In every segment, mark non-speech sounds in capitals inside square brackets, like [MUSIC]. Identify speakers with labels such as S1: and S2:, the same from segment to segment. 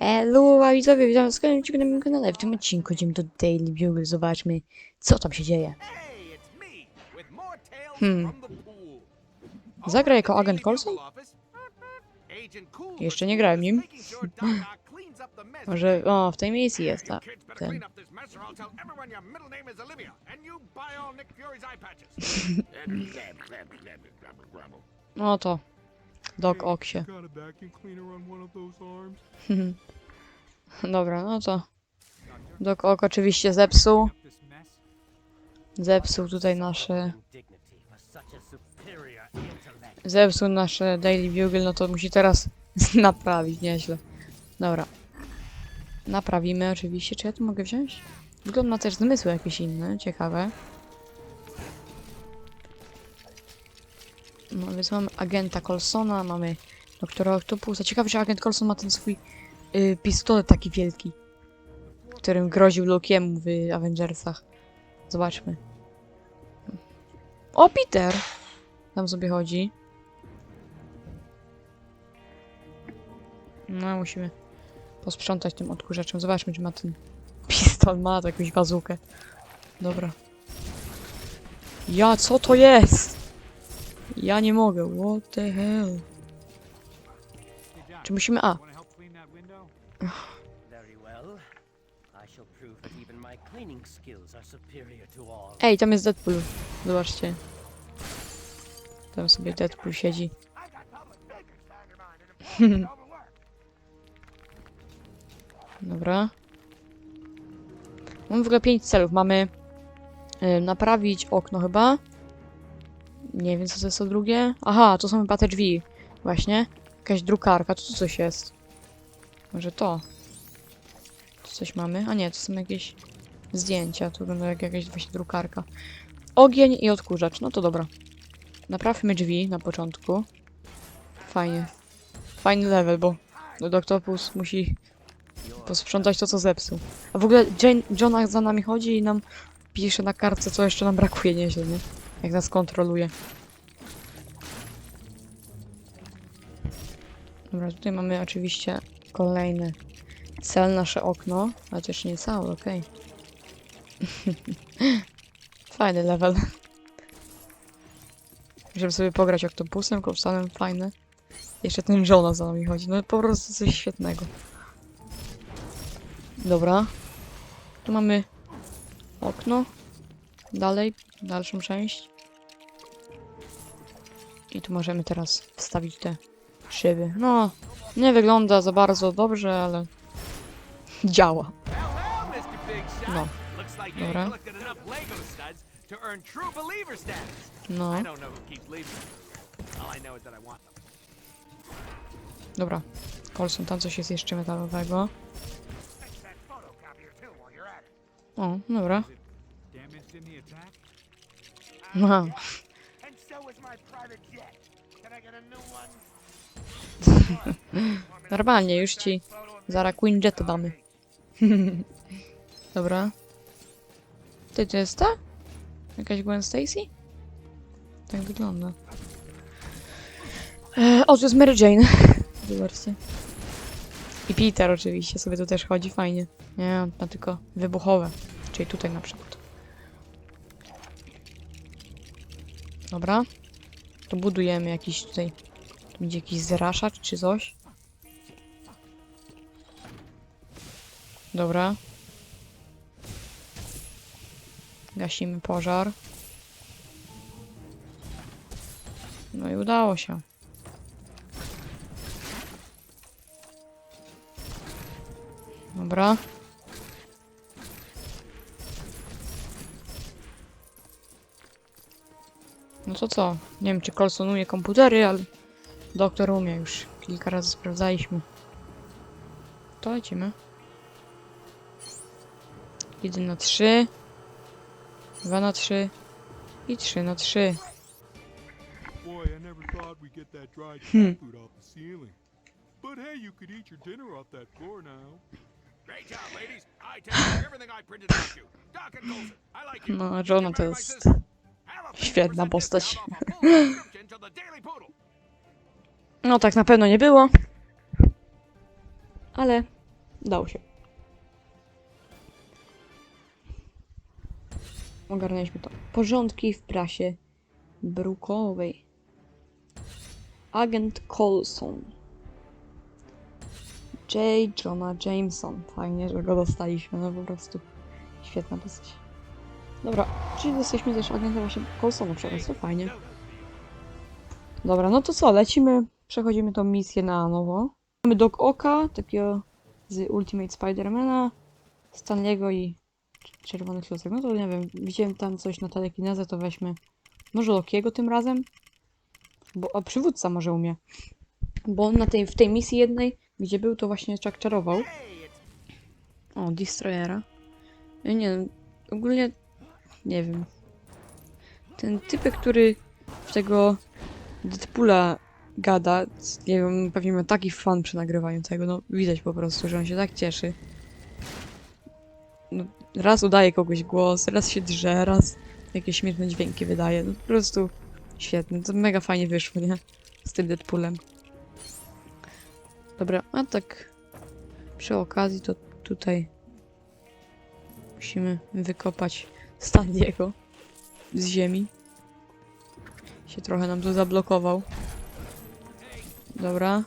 S1: Elo, widzowie, witam w kolejnym na moim kanale. W tym odcinku idziemy do Daily Bugle, zobaczmy, co tam się dzieje. Hmm. Zagra jako agent Coulson? Jeszcze nie grałem nim. [LAUGHS] Może, o, w tej misji jest, tak. Ten. [LAUGHS] No to, Doc Oksie. [LAUGHS] Dobra, no to Doc Ock oczywiście zepsuł. Zepsuł tutaj nasze, zepsuł nasze Daily Bugle, no to musi teraz [LAUGHS] naprawić, nieźle. Dobra. Naprawimy oczywiście. Czy ja tu mogę wziąć? Wygląda też zmysły jakieś inne, ciekawe. No więc mamy agenta Colsona, mamy doktora Octopusa. Ciekawe, że agent Colson ma ten swój y, pistolet taki wielki, którym groził Lokiemu w Avengersach. Zobaczmy. O, Peter! Tam sobie chodzi. No, musimy posprzątać tym odkurzaczem. Zobaczmy, czy ma ten pistol, ma jakąś bazukę. Dobra. Ja, co to jest? Ja nie mogę. What the hell? Czy musimy... A. Ej, tam jest Deadpool. Zobaczcie. Tam sobie Deadpool siedzi. [LAUGHS] Dobra. Mamy w ogóle 5 celów. Mamy y, naprawić okno chyba. Nie wiem, co to jest to drugie. Aha, to są chyba te drzwi. Właśnie. Jakaś drukarka. Tu coś jest. Może to. Tu coś mamy? A nie, to są jakieś zdjęcia. To wygląda jak jakaś właśnie drukarka. Ogień i odkurzacz. No to dobra. Naprawmy drzwi na początku. Fajnie. Fajny level, bo Doctopus musi posprzątać to, co zepsuł. A w ogóle Jane, John za nami chodzi i nam pisze na kartce, co jeszcze nam brakuje nieźle, nie? Jak nas kontroluje. Dobra, tutaj mamy oczywiście kolejny cel, nasze okno. Chociaż nie całe, okej. [LAUGHS] Fajny level. Żeby sobie pograć oktopusem, Coulsonem, fajne. Jeszcze ten Johna za nami chodzi. No po prostu coś świetnego. Dobra. Tu mamy okno. Dalej, dalszą część. I tu możemy teraz wstawić te szyby. No, nie wygląda za bardzo dobrze, ale działa. No, Dobra. no. Dobra. Colson, tam coś jest jeszcze metalowego.
S2: Fix that
S1: Aha.
S2: And so is my private jet. Can I get a new one? [LAUGHS]
S1: Normalnie, już ci zaraz Queen Jet damy. [LAUGHS] Dobra. Ty, to jest ta? Jakaś Gwen Stacy? Tak wygląda. E, o, to jest Mary Jane. [LAUGHS] Zobaczcie. I Peter oczywiście sobie tu też chodzi, fajnie. Nie, on ma tylko wybuchowe. Czyli tutaj na przykład. Dobra. To budujemy jakiś tutaj... Tu będzie jakiś zraszacz czy coś. Dobra. Gasimy pożar. No i udało się. Dobra. No to co? Nie wiem, czy Colson umie komputery, ale doktor umie już. Kilka razy sprawdzaliśmy. To lecimy. 1 na 3, 2 na 3 i 3 na 3.
S3: Boy, I never thought we'd get that dried
S1: Hmm.
S3: cat food off the ceiling. But hey, you could eat your dinner off that floor now.
S2: Great job, ladies. I take care of everything I printed out you. Doc and Coulson, I like you.
S1: No,
S2: Thank
S1: świetna postać. No tak na pewno nie było. Ale Udało się. Ogarnęliśmy to. Porządki w prasie brukowej. Agent Colson. J. Johna Jameson. Fajnie, że go dostaliśmy, no po prostu. Świetna postać. Dobra, czyli jesteśmy też agentem właśnie Colsona przez to fajnie. Dobra, no to co, lecimy, przechodzimy tą misję na nowo. Mamy Doc Oka, takiego z Ultimate Spidermana, Stanley'ego i cz- Czerwony Klocek. No to nie wiem, widziałem tam coś na telekinezę, to weźmy może Lokiego tym razem? Bo, a przywódca może umie. Bo on na tej, w tej misji jednej, gdzie był, to właśnie Chuck czarował. O, Destroyera. Ja nie wiem, ogólnie nie wiem. Ten typek, który w tego Deadpoola gada, nie wiem, pewnie ma taki fan przy nagrywaniu tego, no widać po prostu, że on się tak cieszy. No, raz udaje kogoś głos, raz się drze, raz jakieś śmieszne dźwięki wydaje, no po prostu świetne, to mega fajnie wyszło, nie? Z tym Deadpoolem. Dobra, a tak przy okazji to tutaj musimy wykopać Stanley'ego z ziemi. Się trochę nam tu zablokował. Dobra.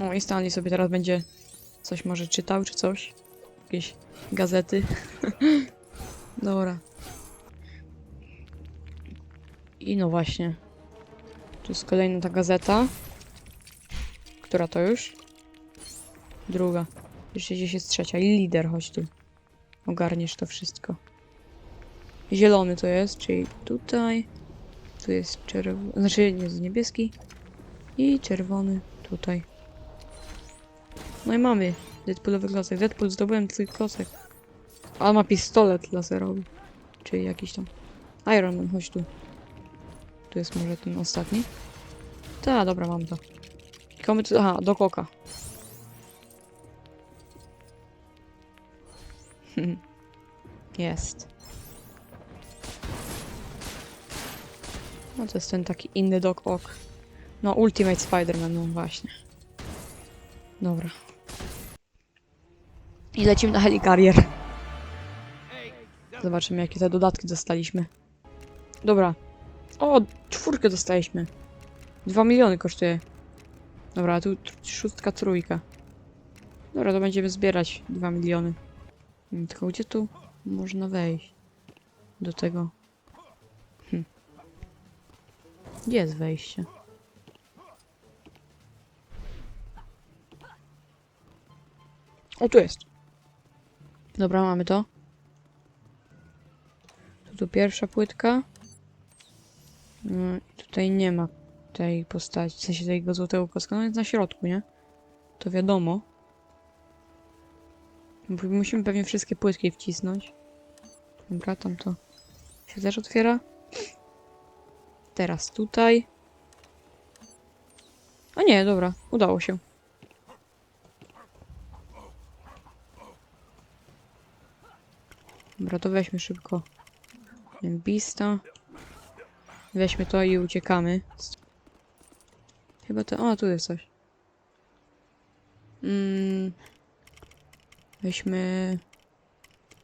S1: O, i Stanley sobie teraz będzie coś może czytał, czy coś. Jakieś gazety. [LAUGHS] Dobra. I no właśnie. Tu jest kolejna ta gazeta. Która to już? Druga. Jeszcze gdzieś jest trzecia. I lider, chodź tu. Ogarniesz to wszystko. Zielony to jest, czyli tutaj. Tu jest czerwony, znaczy nie jest niebieski. I czerwony tutaj. No i mamy Deadpoolowy klocek. Deadpool zdobyłem twój klocek. A ma pistolet laserowy. Czyli jakiś tam. Iron Man, chodź tu. Tu jest może ten ostatni. Ta, dobra, mam to. Komu. Aha, do koka. [LAUGHS] Jest. No to jest ten taki inny Doc Ock. No, Ultimate Spider-Man, no właśnie. Dobra. I lecimy na Helicarrier. Zobaczymy, jakie te dodatki dostaliśmy. Dobra. O, czwórkę dostaliśmy. Dwa miliony kosztuje. Dobra, tu szóstka, trójka. Dobra, to będziemy zbierać dwa miliony. Tylko gdzie tu można wejść? Do tego. Hm. Gdzie jest wejście? O, tu jest. Dobra, mamy to. Tu, tu pierwsza płytka. No, tutaj nie ma tej postaci, w sensie tego złotego koska. No jest na środku, nie? To wiadomo. Musimy pewnie wszystkie płytki wcisnąć. Dobra, tam to się też otwiera. Teraz tutaj. A nie, dobra, udało się. Dobra, to weźmy szybko. Bista. Weźmy to i uciekamy. Chyba to... O, tu jest coś. Mm. Weźmy...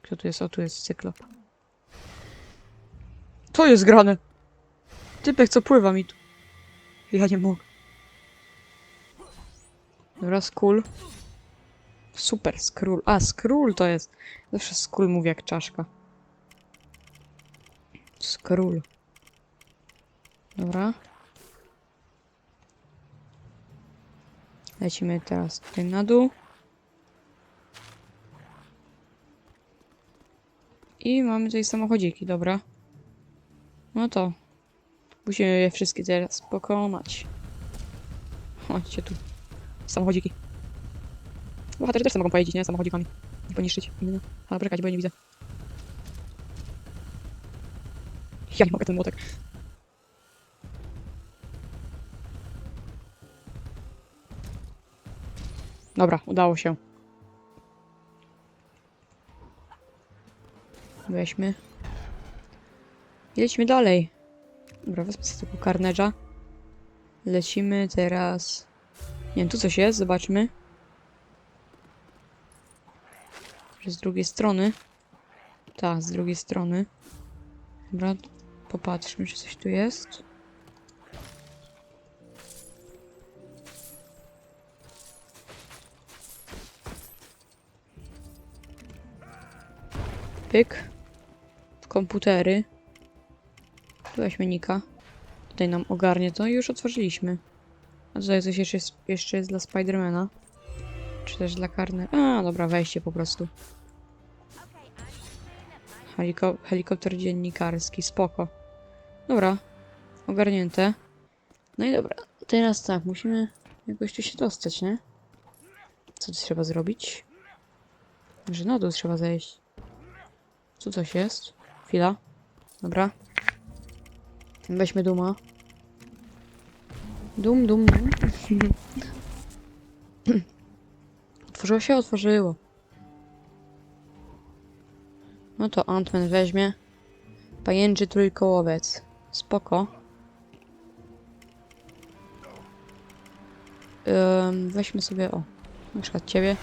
S1: Kto tu jest? O, tu jest cyklop. To jest grane! Typek, co pływa mi tu. Ja nie mogę. Dobra, skról. Super, skról. A, skról to jest. Zawsze skról mówi jak czaszka. Skról. Dobra. Lecimy teraz tutaj na dół. I mamy tutaj samochodziki, dobra. No to musimy je wszystkie teraz pokonać. Chodźcie tu. Samochodziki. Bohaterzy też mogą pojeździć, nie? Samochodzikami. I poniszczyć inne. Ale poczekajcie, bo ja nie widzę. Ja nie mogę ten młotek. Dobra, udało się. Weźmy. Lecimy dalej. Dobra, wezmę sobie tego karnedża. Lecimy teraz Nie wiem, tu coś jest, zobaczmy. Z drugiej strony. Tak, z drugiej strony. Dobra, popatrzmy, czy coś tu jest. Pyk. Komputery. Weźmy Nika. Tutaj nam ogarnie to już otworzyliśmy. A tutaj coś jeszcze jest, jeszcze jest dla Spidermana. Czy też dla karny. A, dobra, wejście po prostu. Heliko helikopter dziennikarski, spoko. Dobra, ogarnięte. No i dobra, teraz tak, musimy jakoś tu się dostać, nie? Co tu trzeba zrobić? Że na dół trzeba zejść. Tu coś jest. Chwila. Dobra. Weźmy duma. Dum, dum, dum. [LAUGHS] Otworzyło się? Otworzyło. No to Antman weźmie. Pajęczy trójkołowiec. Spoko. Weźmy sobie, o, na przykład ciebie.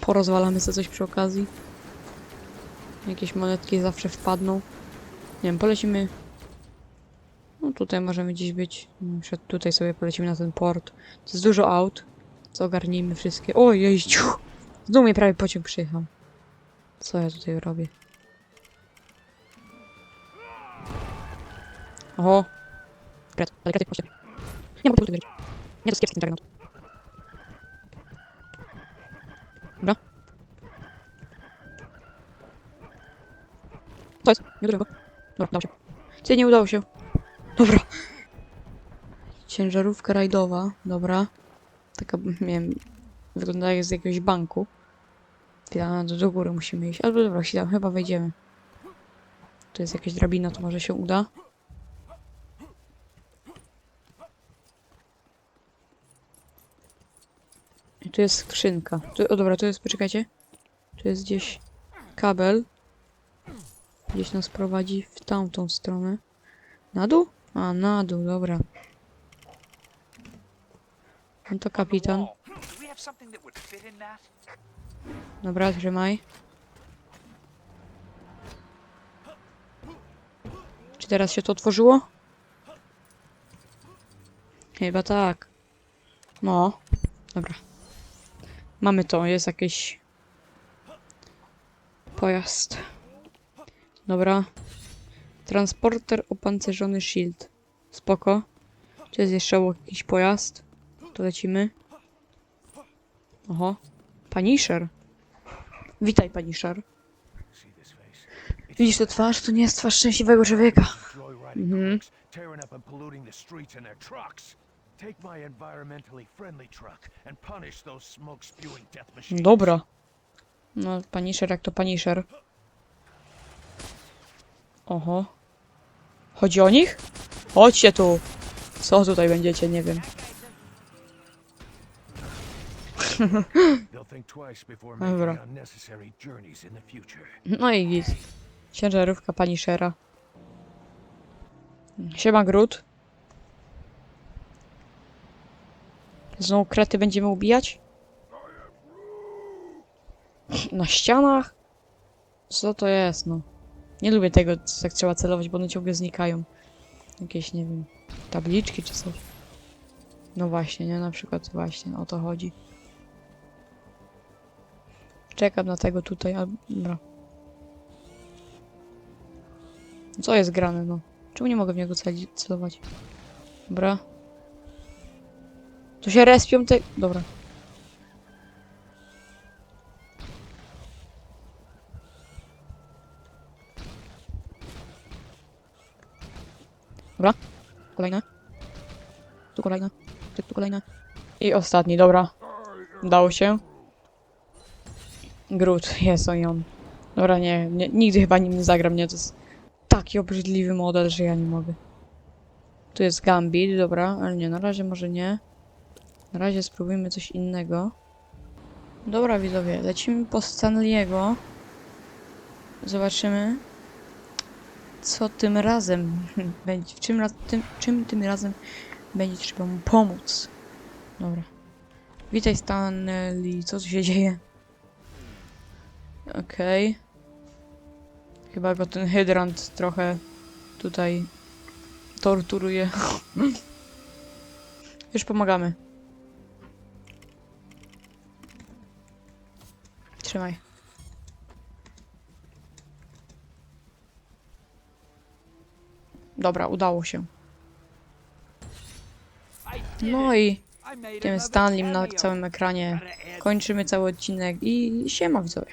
S1: Porozwalamy sobie coś przy okazji. Jakieś monetki zawsze wpadną. Nie wiem, polecimy. No tutaj możemy gdzieś być. Tutaj sobie polecimy na ten port. To jest dużo aut. Co ogarnijmy wszystkie. O, jeździu! Z dumie prawie pociąg przyjechał. Co ja tutaj robię? Oho. Kret, ale chodźcie. Nie mogę wierzyć. Nie, to jest kiepski ten Co jest? Nie udało. Dobra, udało się. Nie udało się. Dobra. Ciężarówka rajdowa. Dobra. Taka, nie wiem, wygląda jak z jakiegoś banku. Chwila, do, do góry musimy iść. Albo dobra, chyba wejdziemy. Tu jest jakaś drabina, to może się uda. I tu jest skrzynka. Tu, o dobra, tu jest, poczekajcie. Tu jest gdzieś kabel. Gdzieś nas prowadzi w tamtą stronę. Na dół? A, na dół, dobra. No to kapitan. Dobra, trzymaj. Czy teraz się to otworzyło? Chyba tak. No. Dobra. Mamy to, jest jakiś pojazd. Dobra. Transporter opancerzony shield. Spoko. Czy jest jeszcze jakiś pojazd? To lecimy. Oho. Punisher. Witaj, Punisher. Widzisz tę twarz? To nie jest twarz szczęśliwego człowieka. Mhm. Dobra. No, Punisher jak to Punisher. Oho. Chodzi o nich? Chodźcie tu. Co tutaj będziecie, nie wiem. [LAUGHS] Dobra. No i git. Ciężarówka Punishera. Siema Grut. Znowu krety będziemy ubijać? Na ścianach? Co to jest, no? Nie lubię tego, co tak trzeba celować, bo one ciągle znikają. Jakieś, nie wiem, tabliczki czy coś. No właśnie, nie? Na przykład właśnie o to chodzi. Czekam na tego tutaj, a... Dobra. Co jest grane, no? Czemu nie mogę w niego celować? Dobra. Tu się respią te... Dobra. Kolejne. Tu kolejne. Tu, tu kolejne. I ostatni, dobra. Udało się. Grut, jest on on. Dobra, nie, nie, nigdy chyba nim nie zagram, nie, to jest taki obrzydliwy model, że ja nie mogę. Tu jest Gambit, dobra, ale nie, na razie może nie. Na razie spróbujmy coś innego. Dobra, widzowie, lecimy po Stanley'ego. Zobaczymy, co tym razem [LAUGHS] będzie, czym, tym, czym tym razem będzie trzeba mu pomóc. Dobra. Witaj Stanley, co tu się dzieje? Okej. Chyba go ten hydrant trochę tutaj torturuje. [LAUGHS] Już pomagamy. Trzymaj. Dobra, udało się. No i tym Stanleym na całym ekranie kończymy cały odcinek i siema widzowie.